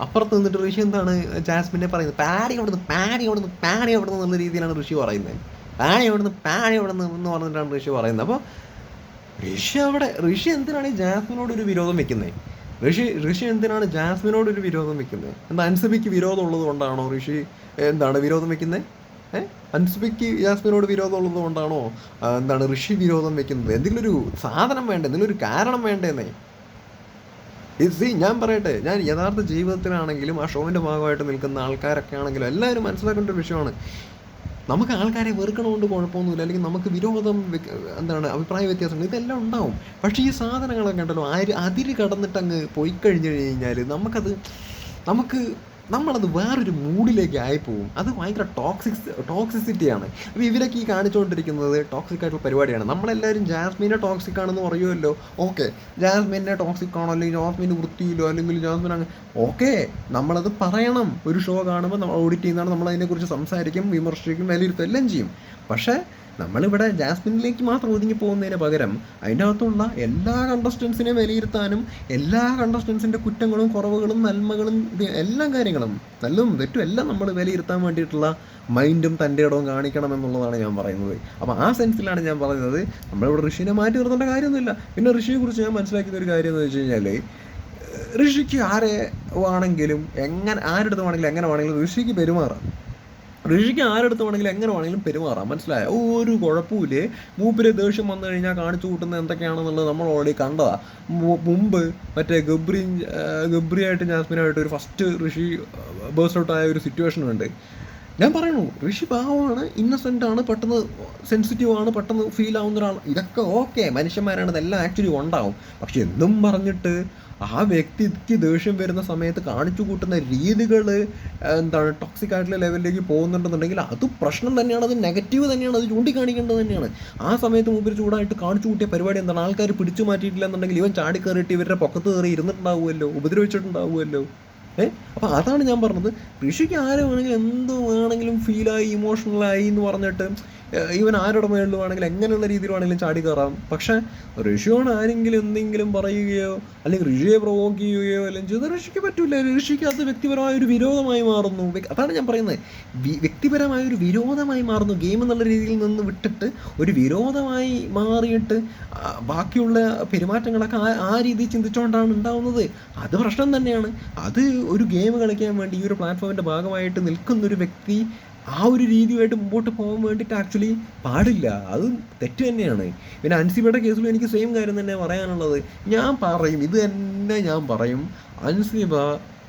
അപ്പുറത്ത് നിന്നിട്ട് ഋഷി എന്താണ് ജാസ്മിനെ പറയുന്നത്? പാടി അവിടുന്ന് പാടി അവിടുന്ന് പാടി അവിടുന്ന് എന്നുള്ള രീതിയിലാണ് ഋഷി പറയുന്നത്. പാടി അവിടുന്ന് പാടി അവിടുന്ന് എന്ന് പറഞ്ഞിട്ടാണ് ഋഷി പറയുന്നത്. അപ്പോൾ ഋഷി അവിടെ ഋഷി എന്തിനാണ് ഈ ജാസ്മിനോട് ഒരു വിരോധം വെക്കുന്നത് ഋഷി ഋഷി എന്തിനാണ് ജാസ്മിനോട് ഒരു വിരോധം വെക്കുന്നത് എന്താ അൻസബിക്ക് വിരോധം ഉള്ളത് കൊണ്ടാണോ ഋഷി എന്താണ് വിരോധം വെക്കുന്നത് ഏഹ് അൻസബിക്ക് ജാസ്മിനോട് വിരോധം ഉള്ളത് കൊണ്ടാണോ എന്താണ് ഋഷി വിരോധം വെക്കുന്നത്? എന്തെങ്കിലും ഒരു സാധനം വേണ്ടേ? എന്തെങ്കിലും ഒരു കാരണം വേണ്ടേന്നേ? സി ഞാൻ പറയട്ടെ ഞാൻ യഥാർത്ഥ ജീവിതത്തിലാണെങ്കിലും ആ ഷോവിന്റെ ഭാഗമായിട്ട് നിൽക്കുന്ന ആൾക്കാരൊക്കെ ആണെങ്കിലും എല്ലാവരും മനസ്സിലാക്കേണ്ട ഒരു വിഷയമാണ്. നമുക്ക് ആൾക്കാരെ വെറുക്കണമുണ്ട് കുഴപ്പമൊന്നുമില്ല. അല്ലെങ്കിൽ നമുക്ക് വിരോധം എന്താണ് അഭിപ്രായ വ്യത്യാസങ്ങൾ ഇതെല്ലാം ഉണ്ടാവും. പക്ഷേ ഈ സാധനങ്ങളൊക്കെ ഉണ്ടല്ലോ ആര് അതിര് കടന്നിട്ട് അങ്ങ് പോയി കഴിഞ്ഞു കഴിഞ്ഞാൽ നമുക്കത് നമുക്ക് നമ്മളത് വേറൊരു മൂഡിലേക്ക് ആയിപ്പോവും. അത് ഭയങ്കര ടോക്സിക്സ് ടോക്സിസിറ്റിയാണ് അപ്പോൾ ഇവരൊക്കെ ഈ കാണിച്ചുകൊണ്ടിരിക്കുന്നത് ടോക്സിക് ആയിട്ടുള്ള പരിപാടിയാണ്. നമ്മളെല്ലാവരും ജാസ്മിനെ ടോക്സിക് ആണെന്ന് പറയുമല്ലോ ഓക്കെ. ജാസ്മിനെ ടോക്സിക് ആണോ? അല്ലെങ്കിൽ ജാസ്മിന് വൃത്തിയില്ലോ? അല്ലെങ്കിൽ ജാസ്മിൻ അങ്ങ് ഓക്കെ. നമ്മളത് പറയണം. ഒരു ഷോ കാണുമ്പോൾ നമ്മൾ ഓഡിറ്റ് ചെയ്യുന്നതാണ് നമ്മൾ അതിനെക്കുറിച്ച് സംസാരിക്കും വിമർശിക്കും വിലയിരുത്തും എല്ലാം ചെയ്യും. പക്ഷേ നമ്മളിവിടെ ജാസ്മിനിലേക്ക് മാത്രം ഒതുങ്ങി പോകുന്നതിന് പകരം അതിന്റെ അകത്തുള്ള എല്ലാ കണ്ടസ്റ്റൻസിനെ വിലയിരുത്താനും എല്ലാ കണ്ടസ്റ്റൻസിന്റെ കുറ്റങ്ങളും കുറവുകളും നന്മകളും എല്ലാ കാര്യങ്ങളും നല്ലതും തെറ്റും എല്ലാം നമ്മൾ വിലയിരുത്താൻ വേണ്ടിയിട്ടുള്ള മൈൻഡും തന്റെ ഇടവും കാണിക്കണം എന്നുള്ളതാണ് ഞാൻ പറയുന്നത്. അപ്പോൾ ആ സെൻസിലാണ് ഞാൻ പറയുന്നത് നമ്മളിവിടെ ഋഷിനെ മാറ്റി നിർത്തേണ്ട കാര്യമൊന്നുമില്ല. പിന്നെ ഋഷിയെക്കുറിച്ച് ഞാൻ മനസ്സിലാക്കിയ ഒരു കാര്യം എന്ന് വെച്ച് കഴിഞ്ഞാൽ ഋഷിക്ക് ആരെ ആണെങ്കിലും എങ്ങനെ ആരുടെ അടുത്ത് വേണമെങ്കിലും എങ്ങനെ വേണമെങ്കിലും ഋഷിക്ക് പെരുമാറാം. ഋഷിക്ക് ആരെടുത്ത് വേണമെങ്കിലും എങ്ങനെ വേണമെങ്കിലും പെരുമാറാം. മനസ്സിലായ? ഒരു കുഴപ്പമില്ലേ മൂപ്പിലെ ദേഷ്യം വന്നു കഴിഞ്ഞാൽ കാണിച്ചു കൂട്ടുന്നത് എന്തൊക്കെയാണെന്നുള്ളത് നമ്മൾ ഓൾറെഡി കണ്ടതാ. മുമ്പ് മറ്റേ ഗബ്രി ഗബ്രിയായിട്ട് ജാസ്മിനായിട്ട് ഒരു ഫസ്റ്റ് ഋഷി ബേഴ്സ് ഔട്ടായ ഒരു സിറ്റുവേഷൻ ഉണ്ട്. ഞാൻ പറയണു ഋഷി പാവമാണ് ഇന്നസെന്റ് ആണ് പെട്ടെന്ന് സെൻസിറ്റീവ് ആണ് പെട്ടെന്ന് ഫീൽ ആവുന്ന ഒരാൾ ഇതൊക്കെ ഓക്കെ മനുഷ്യന്മാരാണ് ഇതെല്ലാം ആക്ച്വലി ഉണ്ടാവും. പക്ഷെ എന്നും പറഞ്ഞിട്ട് ആ വ്യക്തിക്ക് ദേഷ്യം വരുന്ന സമയത്ത് കാണിച്ചു കൂട്ടുന്ന രീതികൾ എന്താണ് ടോക്സിക് ആയിട്ടുള്ള ലെവലിലേക്ക് പോകുന്നുണ്ടെന്നുണ്ടെങ്കിൽ അത് പ്രശ്നം തന്നെയാണ് അത് നെഗറ്റീവ് തന്നെയാണ് അത് ചൂണ്ടിക്കാണിക്കേണ്ടത് തന്നെയാണ്. ആ സമയത്ത് മുമ്പിൽ ചൂടായിട്ട് കാണിച്ചു കൂട്ടിയ പരിപാടി എന്താണ്? ആൾക്കാർ പിടിച്ചു മാറ്റിയിട്ടില്ല എന്നുണ്ടെങ്കിൽ ഇവൻ ചാടി കയറിയിട്ട് ഇവരുടെ പൊക്കത്ത് കയറി ഇരുന്നിട്ടുണ്ടാവുമല്ലോ ഉപദ്രവിച്ചിട്ടുണ്ടാവുമല്ലോ. ഏ അപ്പോൾ അതാണ് ഞാൻ പറഞ്ഞത്. ഋഷിക്ക് ആരും വേണമെങ്കിലും എന്ത് വേണമെങ്കിലും ഫീലായി ഇമോഷണലായി എന്ന് പറഞ്ഞിട്ട് ഇവൻ ആരുടെ മേളിലും വേണമെങ്കിലും എങ്ങനെയുള്ള രീതിയിൽ വേണമെങ്കിലും ചാടി കയറാം. പക്ഷേ ഋഷിയോട് ആരെങ്കിലും എന്തെങ്കിലും പറയുകയോ അല്ലെങ്കിൽ ഋഷിയെ പ്രൊവോക്ക് ചെയ്യുകയോ അല്ലെങ്കിൽ ചെയ്ത് ഋഷിക്ക് പറ്റില്ല ഋഷിക്ക് അത് വ്യക്തിപരമായ ഒരു വിരോധമായി മാറുന്നു. അതാണ് ഞാൻ പറയുന്നത്. വ്യക്തിപരമായ ഒരു വിരോധമായി മാറുന്നു. ഗെയിം എന്നുള്ള രീതിയിൽ നിന്ന് വിട്ടിട്ട് ഒരു വിരോധമായി മാറിയിട്ട് ബാക്കിയുള്ള പെരുമാറ്റങ്ങളൊക്കെ ആ രീതിയിൽ ചിന്തിച്ചുകൊണ്ടാണ് ഉണ്ടാവുന്നത്. അത് പ്രശ്നം തന്നെയാണ്. അത് ഒരു ഗെയിം കളിക്കാൻ വേണ്ടി ഈ ഒരു പ്ലാറ്റ്ഫോമിന്റെ ഭാഗമായിട്ട് നിൽക്കുന്നൊരു വ്യക്തി ആ ഒരു രീതിയുമായിട്ട് മുമ്പോട്ട് പോകാൻ വേണ്ടിയിട്ട് ആക്ച്വലി പാടില്ല. അത് തെറ്റ് തന്നെയാണ്. പിന്നെ അൻസിബയുടെ കേസിലും എനിക്ക് സെയിം കാര്യം തന്നെ പറയാനുള്ളത്. ഞാൻ പറയും ഇത് തന്നെ ഞാൻ പറയും. അൻസിബ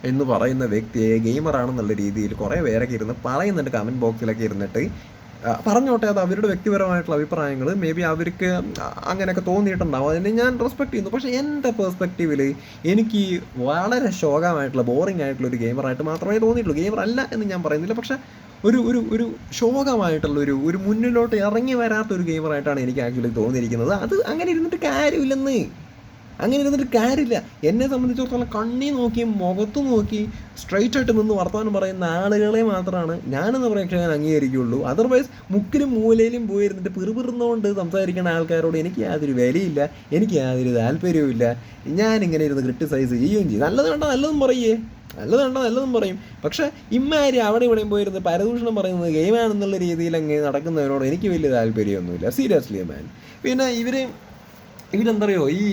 എന്ന് പറയുന്ന വ്യക്തിയെ ഗെയിമറാണെന്നുള്ള രീതിയിൽ കുറേ പേരൊക്കെ ഇരുന്ന് പറയുന്നുണ്ട് കമന്റ് ബോക്സിലൊക്കെ ഇരുന്നിട്ട്. പറഞ്ഞോട്ടെ അത് അവരുടെ വ്യക്തിപരമായിട്ടുള്ള അഭിപ്രായങ്ങൾ മേ ബി അവർക്ക് അങ്ങനെയൊക്കെ തോന്നിയിട്ടുണ്ടാവും. അതിനെ ഞാൻ റെസ്പെക്ട് ചെയ്യുന്നു. പക്ഷേ എന്റെ പെർസ്പെക്റ്റീവിൽ എനിക്ക് വളരെ ശോകമായിട്ടുള്ള ബോറിംഗ് ആയിട്ടുള്ള ഒരു ഗെയിമറായിട്ട് മാത്രമേ തോന്നിയിട്ടുള്ളൂ. ഗെയിമർ അല്ല എന്ന് ഞാൻ പറയുന്നില്ല. പക്ഷേ ഒരു ഒരു ഒരു ശോകമായിട്ടുള്ളൊരു ഒരു മുന്നിലോട്ട് ഇറങ്ങി വരാത്തൊരു ഗെയിമറായിട്ടാണ് എനിക്ക് ആക്ച്വലി തോന്നിയിരിക്കുന്നത്. അത് അങ്ങനെ ഇരുന്നിട്ട് കാര്യമില്ലെന്ന്. അങ്ങനെ ഇരുന്നിട്ട് കാര്യമില്ല. എന്നെ സംബന്ധിച്ചിടത്തോളം കണ്ണി നോക്കി മുഖത്ത് നോക്കി സ്ട്രൈറ്റ് ആയിട്ട് നിന്ന് വർത്തമാനം പറയുന്ന ആളുകളെ മാത്രമാണ് ഞാനെന്ന് പ്രേക്ഷകൻ അംഗീകരിക്കുകയുള്ളൂ. അതർവൈസ് മുക്കിലും മൂലയിലും പോയി ഇരുന്നിട്ട് പിറുപിറുന്നുകൊണ്ട് സംസാരിക്കുന്ന ആൾക്കാരോട് എനിക്ക് യാതൊരു വിലയില്ല എനിക്ക് യാതൊരു താല്പര്യവുമില്ല ഞാനിങ്ങനെ ഇരുന്ന് ക്രിട്ടിസൈസ് ചെയ്യുകയും ചെയ്യും. നല്ലത് കണ്ടാൽ നല്ലതും പറയേ. നല്ലത് കണ്ടാൽ നല്ലതും പറയും. പക്ഷേ ഇമ്മാരി അവിടെ ഇവിടെയും പോയിരുന്ന് പരദൂഷണം പറയുന്നത് ഗെയിമാണെന്നുള്ള രീതിയിൽ അങ്ങ് നടക്കുന്നവരോട് എനിക്ക് വലിയ താല്പര്യമൊന്നുമില്ല. സീരിയസ്ലി മാൻ പിന്നെ ഇവർ ഇവരെന്തറിയോ ഈ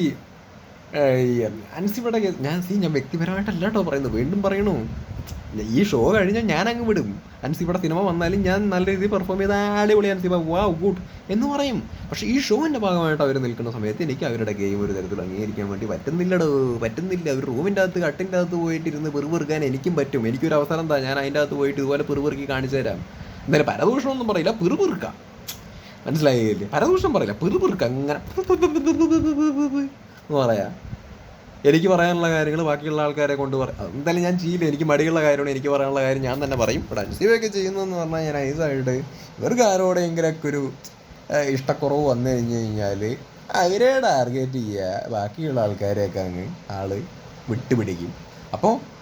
അൻസിബയുടെ കേസ് ഞാൻ സീ ഞാൻ വ്യക്തിപരമായിട്ടല്ല കേട്ടോ പറയുന്നത്. വീണ്ടും പറയണു. ഈ ഷോ കഴിഞ്ഞാൽ ഞാൻ അങ്ങ് വിടും അൻസിബയുടെ സിനിമ വന്നാലും ഞാൻ നല്ല രീതിയിൽ പെർഫോം ചെയ്ത അടിപൊളി അൻസിബ വാ ഗുഡ് എന്ന് പറയും. പക്ഷേ ഈ ഷോവിന്റെ ഭാഗമായിട്ട് അവർ നിൽക്കുന്ന സമയത്ത് എനിക്ക് അവരുടെ ഗെയിം ഒരു തരത്തിൽ അംഗീകരിക്കാൻ വേണ്ടി പറ്റുന്നില്ലടോ. പറ്റുന്നില്ല. ഒരു റൂമിന്റെ അകത്ത് കട്ടിന്റെ അകത്ത് പോയിട്ട് ഇരുന്ന് പെറുപെറുക്കാൻ എനിക്കും പറ്റും. എനിക്കൊരു അവസരം എന്താ? ഞാൻ അതിന്റെ അകത്ത് പോയിട്ട് ഇതുപോലെ പെറുപെറുക്കി കാണിച്ചു തരാം. എന്തായാലും പരദൂഷണമൊന്നും പറയില്ല. പെറുപെറുക്കാം. മനസ്സിലായില്ലേ? പരദൂഷണം പറയില്ല. പെറുപെറുക്ക. അങ്ങനെ എന്ന് എനിക്ക് പറയാനുള്ള കാര്യങ്ങൾ ബാക്കിയുള്ള ആൾക്കാരെ കൊണ്ട് പറയാം എന്തായാലും ഞാൻ ചെയ്യില്ല. എനിക്ക് മടിയുള്ള കാര്യമാണ് എനിക്ക് പറയാനുള്ള കാര്യം ഞാൻ തന്നെ പറയും. ഇവിടെ അൻസീവൊക്കെ ചെയ്യുന്നതെന്ന് പറഞ്ഞാൽ ഞാൻ ഐസായിട്ട് ഇവർക്ക് ആരോടെങ്കിലൊക്കെ ഒരു ഇഷ്ടക്കുറവ് വന്നു കഴിഞ്ഞ് കഴിഞ്ഞാൽ അവരെ ടാർഗറ്റ് ചെയ്യുക ബാക്കിയുള്ള ആൾക്കാരെയൊക്കെ അങ്ങ് ആൾ വിട്ടുപിടിക്കും. അപ്പോൾ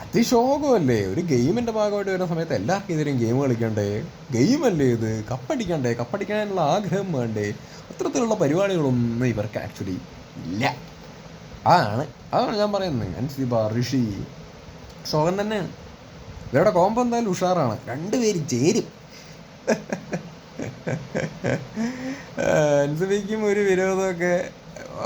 അത് ശോകമല്ലേ? ഒരു ഗെയിമിന്റെ ഭാഗമായിട്ട് വരുന്ന സമയത്ത് എല്ലാവർക്കും ഇതിലും ഗെയിം കളിക്കണ്ടേ? ഗെയിമല്ലേ ഇത്? കപ്പടിക്കണ്ടേ? കപ്പടിക്കാനുള്ള ആഗ്രഹം വേണ്ടേ? അത്തരത്തിലുള്ള പരിപാടികളൊന്നും ഇവർക്ക് ആക്ച്വലി ഇല്ല. അതാണ് അതാണ് ഞാൻ പറയുന്നത്. അൻസിബ ഋഷി. ശോകം തന്നെയാണ്. ഇവരുടെ കോമ്പോ എന്തായാലും ഉഷാറാണ്. രണ്ടുപേര് ചേരും. അൻസിബയ്ക്കും ഒരു വിരോധമൊക്കെ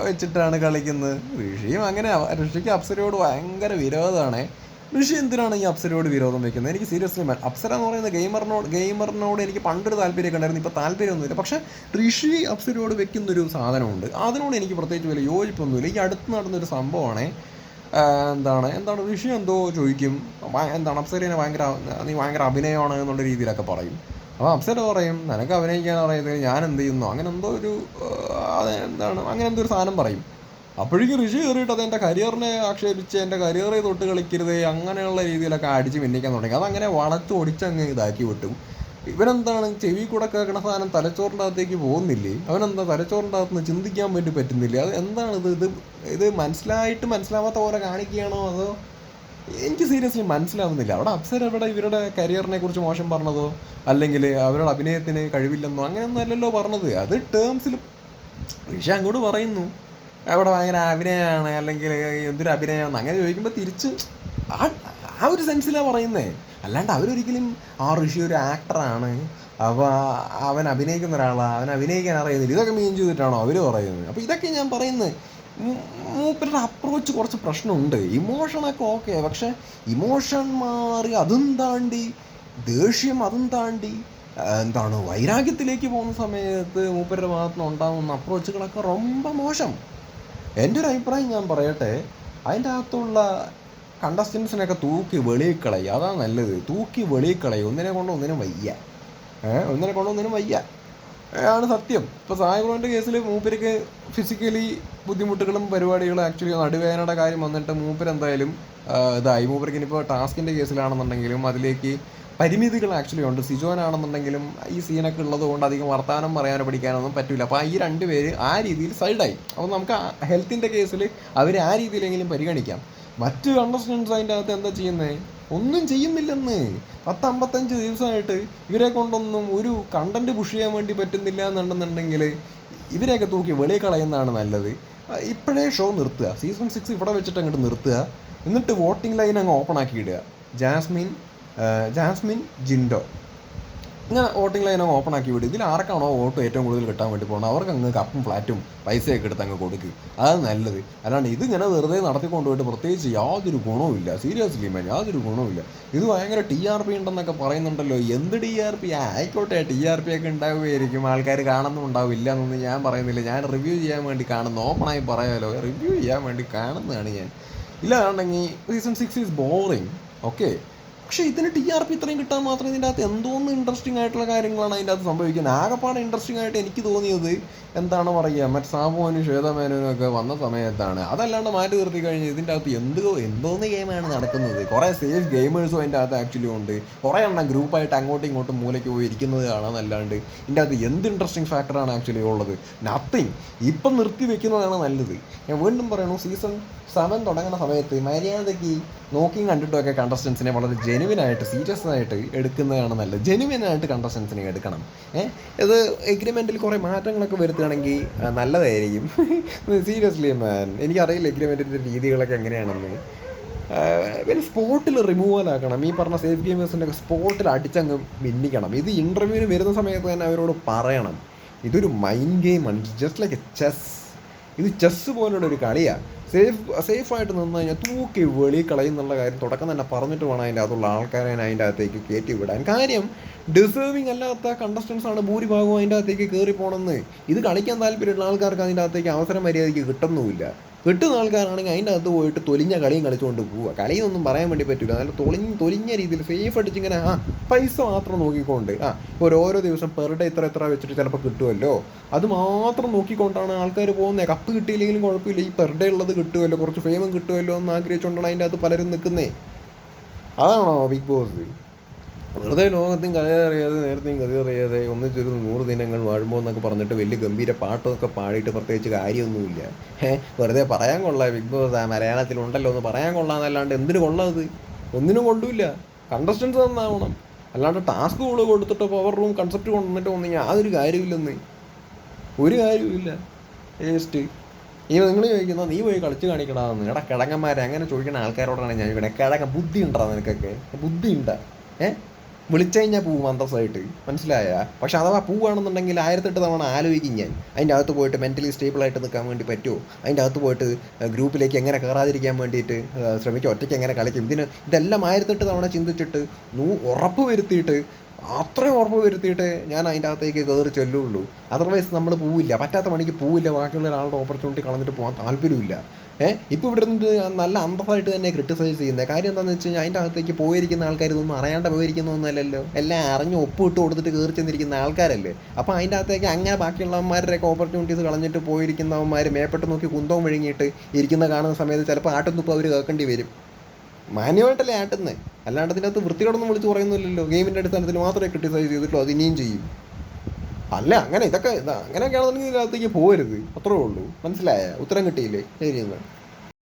വെച്ചിട്ടാണ് കളിക്കുന്നത്. ഋഷിയും അങ്ങനെ. ഋഷിക്ക് അപ്സരയോട് ഭയങ്കര വിരോധമാണ്. ഋഷി എന്തിനാണ് ഈ അപ്സരയോട് വിരോധം വെക്കുന്നത്? എനിക്ക് സീരിയസ്ലി മാൻ അപ്സര എന്ന് പറയുന്ന ഗെയിമറിനോട് ഗെയിമറിനോട് എനിക്ക് പണ്ടൊരു താല്പര്യമൊക്കെ ഉണ്ടായിരുന്നു ഇപ്പോൾ താല്പര്യമൊന്നുമില്ല. പക്ഷേ ഋഷി അപ്സരയോട് വെക്കുന്നൊരു സാധനമുണ്ട്. അതിനോട് എനിക്ക് പ്രത്യേകിച്ച് വലിയ യോജിപ്പൊന്നുമില്ല. ഈ അടുത്ത് നടന്നൊരു സംഭവമാണ് എന്താണ് എന്താണ് ഋഷി എന്തോ ചോദിക്കും എന്താണ് അപ്സരേനെ ഭയങ്കര നീ ഭയങ്കര അഭിനയമാണ് എന്നുള്ള രീതിയിലൊക്കെ പറയും. അപ്പോൾ അപ്സര പറയും നിനക്ക് അഭിനയിക്കാൻ അറിയത്തില്ല ഞാൻ എന്ത് ചെയ്യുന്നു? അങ്ങനെ എന്തോ ഒരു എന്താണ് അങ്ങനെ എന്തോ ഒരു സാധനം പറയും. അപ്പോഴേക്കും ഋഷി കയറിയിട്ട് അത് എന്റെ കരിയറിനെ ആക്ഷേപിച്ച് എന്റെ കരിയറെ തൊട്ട് കളിക്കരുത് അങ്ങനെയുള്ള രീതിയിലൊക്കെ അടിച്ച് മിന്നിക്കാൻ തുടങ്ങി. അതങ്ങനെ വളച്ച് ഒടിച്ചങ്ങ് ഇതാക്കി വിട്ടു. ഇവനെന്താണ്? ചെവി കൂടെ കേൾക്കണ സാധനം തലച്ചോറിന്റെ അകത്തേക്ക് പോകുന്നില്ലേ? അവനെന്താ തലച്ചോറിന്റെ അകത്ത് നിന്ന് ചിന്തിക്കാൻ വേണ്ടി പറ്റുന്നില്ല? അത് എന്താണ് ഇത്? ഇത് ഇത് മനസ്സിലായിട്ട് മനസ്സിലാവാത്ത പോലെ കാണിക്കുകയാണോ അതോ എനിക്ക് സീരിയസ്ലി മനസ്സിലാവുന്നില്ല. അവിടെ അപ്സര ഇവിടെ ഇവരുടെ കരിയറിനെ കുറിച്ച് മോശം പറഞ്ഞതോ? അല്ലെങ്കിൽ അവരുടെ അഭിനയത്തിന് കഴിവില്ലെന്നോ? അങ്ങനെയൊന്നും അല്ലല്ലോ പറഞ്ഞത്. അത് ടേംസിൽ ഋഷി അങ്ങോട്ട് പറയുന്നു. അവിടെ ഭയങ്കര അഭിനയമാണ് അല്ലെങ്കിൽ എന്തൊരു അഭിനയമാണ് അങ്ങനെ ചോദിക്കുമ്പോൾ തിരിച്ച് ആ ആ ഒരു സെൻസിലാണ് പറയുന്നത് അല്ലാണ്ട് അവരൊരിക്കലും ആ ഋഷി ഒരു ആക്ടറാണ് അപ്പോൾ അവൻ അഭിനയിക്കുന്ന ഒരാളാണ് അവൻ അഭിനയിക്കാൻ അറിയുന്നില്ല ഇതൊക്കെ മീൻ ചെയ്തിട്ടാണോ അവർ പറയുന്നത് അപ്പോൾ ഇതൊക്കെ ഞാൻ പറയുന്നത് മൂ- മൂപ്പരുടെ അപ്രോച്ച് കുറച്ച് പ്രശ്നമുണ്ട് ഇമോഷനൊക്കെ ഓക്കെ പക്ഷെ ഇമോഷൻ മാറി അതും താണ്ടി ദേഷ്യം അതും താണ്ടി ആ, എന്താണ് വൈരാഗ്യത്തിലേക്ക് പോകുന്ന സമയത്ത് മൂപ്പരുടെ ഭാഗത്ത് നിന്ന് ഉണ്ടാകുന്ന അപ്രോച്ചുകളൊക്കെ ரொம்ப മോശം എന്റെ ഒരു അഭിപ്രായം ഞാൻ പറയട്ടെ അതിന്റെ അകത്തുള്ള കണ്ടസ്റ്റൻസിനൊക്കെ തൂക്കി വെളിയിൽ കളയുക അതാണ് നല്ലത്. തൂക്കി വെളിയിൽ കളയുക ഒന്നിനെ കൊണ്ട് ഒന്നിനും വയ്യ. ഏഹ് ഒന്നിനെ കൊണ്ട് ഒന്നിനും വയ്യ. ആണ് സത്യം. ഇപ്പോൾ സായിബ്രോന്റെ കേസിൽ മൂപ്പർക്ക് ഫിസിക്കലി ബുദ്ധിമുട്ടുകളും പരിപാടികളും ആക്ച്വലി നടുവേദനയുടെ കാര്യം വന്നിട്ട് മൂപ്പർ എന്തായാലും ഇതായി. മൂപ്പർക്ക് ഇനിയിപ്പോൾ ടാസ്കിന്റെ കേസിലാണെന്നുണ്ടെങ്കിലും അതിലേക്ക് പരിമിതികൾ ആക്ച്വലി ഉണ്ട്. സിജോനാണെന്നുണ്ടെങ്കിലും ഈ സീനൊക്കെ ഉള്ളതുകൊണ്ട് അധികം വർത്തമാനം പറയാനോ പഠിക്കാനൊന്നും പറ്റില്ല അപ്പോൾ ഈ രണ്ട് പേര് ആ രീതിയിൽ സൈഡായി അപ്പോൾ നമുക്ക് ഹെൽത്തിന്റെ കേസിൽ അവരെ ആ രീതിയിലെങ്കിലും പരിഗണിക്കാം. മറ്റ് കണ്ടസ്റ്റൻസ് അതിന്റെ അകത്ത് എന്താ ചെയ്യുന്നത് ഒന്നും ചെയ്യുന്നില്ലെന്ന്. പത്ത് അമ്പത്തഞ്ച് ദിവസമായിട്ട് ഇവരെ കൊണ്ടൊന്നും ഒരു കണ്ടന്റ് പുഷ് ചെയ്യാൻ വേണ്ടി പറ്റുന്നില്ല എന്നുണ്ടെന്നുണ്ടെങ്കിൽ ഇവരെയൊക്കെ തൂക്കി വെളിയിൽ കളയുന്നതാണ് നല്ലത്. ഇപ്പോഴേ ഷോ നിർത്തുക. സീസൺ സിക്സ് ഇവിടെ വെച്ചിട്ട് അങ്ങോട്ട് നിർത്തുക. എന്നിട്ട് വോട്ടിംഗ് ലൈൻ അങ്ങ് ഓപ്പൺ ആക്കി ഇടുക. ജാസ്മിൻ ജാസ്മിൻ ജിൻഡോ. ഇങ്ങനെ വോട്ടിംഗ് ലൈൻ ഓപ്പൺ ആക്കി വിടും. ഇതിൽ ആർക്കാണോ വോട്ട് ഏറ്റവും കൂടുതൽ കിട്ടാൻ വേണ്ടി പോകുന്നത്? അവർക്ക് അങ്ങ് കപ്പും ഫ്ലാറ്റും പൈസയൊക്കെ എടുത്ത് അങ്ങ് കൊടുക്കുക അത് നല്ലത്. അല്ലാണ്ട് ഇതിങ്ങനെ വെറുതെ നടത്തിക്കൊണ്ടുപോയിട്ട് പ്രത്യേകിച്ച് യാതൊരു ഗുണവുമില്ല സീരിയസ്ലി മാൻ യാതൊരു ഗുണവുമില്ല ഇത് ഭയങ്കര ടി ആർ പി ഉണ്ടെന്നൊക്കെ പറയുന്നുണ്ടല്ലോ. എന്ത് ടി ആർ പി ആയിക്കോട്ടെ ടി ആർ പി ഒക്കെ ഉണ്ടാവുകയായിരിക്കും. ആൾക്കാർ കാണുന്നുണ്ടാവില്ല എന്നൊന്നും ഞാൻ പറയുന്നില്ല. ഞാൻ റിവ്യൂ ചെയ്യാൻ വേണ്ടി കാണുന്നു ഓപ്പണായി പറയാമല്ലോ റിവ്യൂ ചെയ്യാൻ വേണ്ടി കാണുന്നതാണ് ഞാൻ. ഇല്ലാണ്ടെങ്കിൽ season six is boring okay പക്ഷേ ഇതിന് ടി ആർ പി ഇത്രയും കിട്ടാൻ മാത്രമേ ഇതിന്റെ അകത്ത് എന്തോന്ന് ഇൻട്രസ്റ്റിംഗ് ആയിട്ടുള്ള കാര്യങ്ങളാണ് അതിന്റെ അകത്ത് സംഭവിക്കുന്നത്. ആകെപ്പാട് ഇൻട്രസ്റ്റിംഗ് ആയിട്ട് എനിക്ക് തോന്നിയത് എന്താണ് പറയുക മറ്റ് സാബുവിനും ശ്വേതമേനോനും ഒക്കെ വന്ന സമയത്താണ്. അതല്ലാണ്ട് മാറ്റി നിർത്തി കഴിഞ്ഞാൽ ഇതിന്റെ അകത്ത് എന്തോ എന്തോന്ന് ഗെയിമാണ് നടക്കുന്നത്. കുറേ സേഫ് ഗെയിമേഴ്സും അതിന്റെ അകത്ത് ആക്ച്വലി ഉണ്ട്. കുറേ എണ്ണം ഗ്രൂപ്പായിട്ട് അങ്ങോട്ടും ഇങ്ങോട്ടും മൂലയ്ക്ക് പോയി ഇരിക്കുന്നത് കാണാന്നല്ലാണ്ട് ഇതിന്റെ അകത്ത് എന്ത് ഇൻട്രസ്റ്റിംഗ് ഫാക്ടറാണ് ആക്ച്വലി ഉള്ളത്? നത്തിങ് ഇപ്പം നിർത്തി വെക്കുന്നതാണ് നല്ലത്. ഞാൻ വീണ്ടും പറയണു സീസൺ സെവൻ തുടങ്ങുന്ന സമയത്ത് മര്യാദയ്ക്ക് നോക്കിയും കണ്ടിട്ടൊക്കെ കണ്ടസ്റ്റൻസിനെ വളരെ ജെനുവിനായിട്ട് സീരിയസ് ആയിട്ട് എടുക്കുന്നതാണ് നല്ലത്. ജെനുവിനായിട്ട് കണ്ടസ്റ്റൻസിനെ എടുക്കണം. ഏഹ് ഇത് എഗ്രിമെന്റിൽ കുറേ മാറ്റങ്ങളൊക്കെ വരുത്തുകയാണെങ്കിൽ നല്ലതായിരിക്കും. സീരിയസ്ലി മാൻ എനിക്കറിയില്ല എഗ്രിമെന്റിന്റെ രീതികളൊക്കെ എങ്ങനെയാണെന്ന്. പിന്നെ സ്പോട്ടിൽ റിമൂവൽ ആക്കണം. ഈ പറഞ്ഞ സേഫ് ഗെയിമേഴ്സിന്റെ സ്പോട്ടിൽ അടിച്ചങ്ങ് മിന്നിക്കണം ഇത് ഇന്റർവ്യൂവിന് വരുന്ന സമയത്ത് തന്നെ അവരോട് പറയണം. ഇതൊരു മൈൻഡ് ഗെയിമാണ് ജസ്റ്റ് ലൈക്ക് എ ചെസ് ഇത് ചെസ് പോലുള്ള ഒരു കളിയാണ് സേഫ് സേഫായിട്ട് നിന്ന് കഴിഞ്ഞാൽ തൂക്കി വെളി കളയുന്നുള്ള കാര്യം തുടക്കം തന്നെ പറഞ്ഞിട്ട് വേണം അതിന്റെ അകത്തുള്ള ആൾക്കാരെ അതിന്റെ അകത്തേക്ക് കയറ്റി വിടാൻ. കാര്യം ഡിസേർവിങ് അല്ലാത്ത കണ്ടസ്റ്റൻസ് ആണ് ഭൂരിഭാഗവും അതിന്റെ അകത്തേക്ക് കയറി പോകണമെന്ന് ഇത് കളിക്കാൻ താല്പര്യമുള്ള ആൾക്കാർക്ക് അതിന്റെ അകത്തേക്ക് അവസരം മര്യാദയ്ക്ക് കിട്ടുന്നുമില്ല. കിട്ടുന്ന ആൾക്കാരാണെങ്കിൽ അതിന്റെ അകത്ത് പോയിട്ട് തൊലിഞ്ഞ കളിയും കളിച്ചുകൊണ്ട് പോവുക. കളിയൊന്നും പറയാൻ വേണ്ടി പറ്റില്ല നല്ല തൊളിഞ്ഞ് തൊലിഞ്ഞ രീതിയിൽ സേഫ് അടിച്ചിങ്ങനെ ആ പൈസ മാത്രം നോക്കിക്കൊണ്ട് ആ ഇപ്പോൾ ഓരോ ദിവസം പെർ ഡേ ഇത്ര എത്ര വെച്ചിട്ട് ചിലപ്പോൾ കിട്ടുമല്ലോ അത് മാത്രം നോക്കിക്കൊണ്ടാണ് ആൾക്കാർ പോകുന്നത് കപ്പ് കിട്ടിയില്ലെങ്കിലും കുഴപ്പമില്ല. ഈ പെർ ഡേ ഉള്ളത് കിട്ടുമല്ലോ കുറച്ച് ഫേമും കിട്ടുമല്ലോ എന്ന് ആഗ്രഹിച്ചുകൊണ്ടാണ് അതിന്റെ അകത്ത് പലരും നിൽക്കുന്നത് അതാണോ ബിഗ് ബോസ്? വെറുതെ ലോകത്തും കഥ അറിയാതെ നേരത്തെയും കഥ അറിയാതെ ഒന്നിച്ചൊരു നൂറ് ദിനങ്ങൾ വാഴുമ്പോൾ എന്നൊക്കെ പറഞ്ഞിട്ട് വലിയ ഗംഭീര പാട്ടൊക്കെ പാടിയിട്ട് പ്രത്യേകിച്ച് കാര്യമൊന്നുമില്ല. ഏഹ് വെറുതെ പറയാൻ കൊള്ളാം. ബിഗ് ബോസ് ആ മലയാളത്തിലുണ്ടല്ലോ എന്ന് പറയാൻ കൊള്ളാന്നല്ലാണ്ട് എന്തിനു കൊള്ളാം അത്? ഒന്നിനും കൊണ്ടുമില്ല കണ്ടസ്റ്റൻസ് തന്നാവണം അല്ലാണ്ട് ടാസ്ക് കൂടെ കൊടുത്തിട്ട് പവർ റൂം കൺസെപ്റ്റ് കൊണ്ടുവന്നിട്ട് ഒന്നും യാതൊരു കാര്യമില്ലെന്ന്. ഒരു കാര്യമില്ല ജസ്റ്റ് ഈ നിങ്ങൾ ചോദിക്കുന്ന നീ പോയി കളിച്ച് കാണിക്കണമെന്ന് എടാ കിടങ്ങന്മാരെ അങ്ങനെ ചോദിക്കുന്ന ആൾക്കാരോടാണ് ഞാൻ ചോദിക്കണേ. കിടങ്ങ ബുദ്ധി ഉണ്ടാ നിനക്കൊക്കെ. ബുദ്ധി ഉണ്ടാ ഏ? വിളിച്ചു കഴിഞ്ഞാൽ പോവും അന്തസ്സായിട്ട് മനസ്സിലായ? പക്ഷെ അഥവാ പോവുകയാണെന്നുണ്ടെങ്കിൽ ആയിരത്തെട്ട് തവണ ആലോചിക്കും ഞാൻ. അതിന്റെ അകത്ത് പോയിട്ട് മെന്റലി സ്റ്റേബിൾ ആയിട്ട് നിൽക്കാൻ വേണ്ടി പറ്റുമോ? അതിന്റെ അകത്ത് പോയിട്ട് ഗ്രൂപ്പിലേക്ക് എങ്ങനെ കയറാതിരിക്കാൻ വേണ്ടിയിട്ട് ശ്രമിക്കുക ശ്രമിക്കും? ഒറ്റയ്ക്ക് എങ്ങനെ കളിക്കും? ഇതിന് ഇതെല്ലാം ആയിരത്തെട്ട് തവണ ചിന്തിച്ചിട്ട് നൂ ഉറപ്പ് വരുത്തിയിട്ട് അത്രയും ഉറപ്പ് വരുത്തിയിട്ട് ഞാൻ അതിന്റെ അകത്തേക്ക് കയറി ചെല്ലുള്ളൂ. അതർവൈസ് നമ്മൾ പോവില്ല. പറ്റാത്ത പണിക്ക് പോവില്ല. ബാക്കിയുള്ള ഒരാളുടെ ഓപ്പർച്യൂണിറ്റി കളഞ്ഞിട്ട് പോകാൻ താല്പര്യമില്ല. ഏഹ് ഇപ്പോൾ ഇവിടെ നിന്ന് നല്ല അന്തസ്സായിട്ട് തന്നെ ക്രിട്ടിസൈസ് ചെയ്യുന്നത് കാര്യം എന്താണെന്ന് വെച്ച് കഴിഞ്ഞാൽ അതിന്റെ അകത്തേക്ക് പോയിരിക്കുന്ന ആൾക്കാർ ഇതൊന്നും അറിയാണ്ട് പോയിരിക്കുന്നൊന്നുമല്ലല്ലോ. എല്ലാം അറിഞ്ഞ് ഒപ്പിട്ട് കൊടുത്തിട്ട് കയറി ചെന്നിരിക്കുന്ന ആൾക്കാരല്ലേ? അപ്പോൾ അതിന്റെ അകത്തേക്ക് അങ്ങനെ ബാക്കിയുള്ളവന്മാരുടെയൊക്കെ ഓപ്പർച്യൂണിറ്റീസ് കളഞ്ഞിട്ട് പോയിരിക്കുന്നവന്മാർ മേപ്പെട്ട് നോക്കി കുന്തവും വിഴുങ്ങിയിട്ട് ഇരിക്കുന്ന കാണുന്ന സമയത്ത് ചിലപ്പോൾ ആട്ടും തുപ്പം അവർ കേൾക്കേണ്ടി വരും. മാന്യമായിട്ടല്ലേ ആട്ടുന്നത് അല്ലാണ്ട് അതിനകത്ത് വൃത്തികളൊന്നും വിളിച്ച് പറയുന്നില്ലല്ലോ. ഗെയിമിന്റെ അടിസ്ഥാനത്തിൽ മാത്രമേ ക്രിട്ടിസൈസ് ചെയ്തിട്ടുള്ളൂ. അത് ഇനിയും ചെയ്യും. അല്ല അങ്ങനെ ഇതൊക്കെ അങ്ങനെയൊക്കെ അങ്ങനെയൊക്കെയാണെന്നുണ്ടെങ്കിൽ ഇതിനകത്തേക്ക് പോകരുത് അത്രേ ഉള്ളൂ. മനസ്സിലായ? ഉത്തരം കിട്ടിയില്ലേ? ശരി എന്നാൽ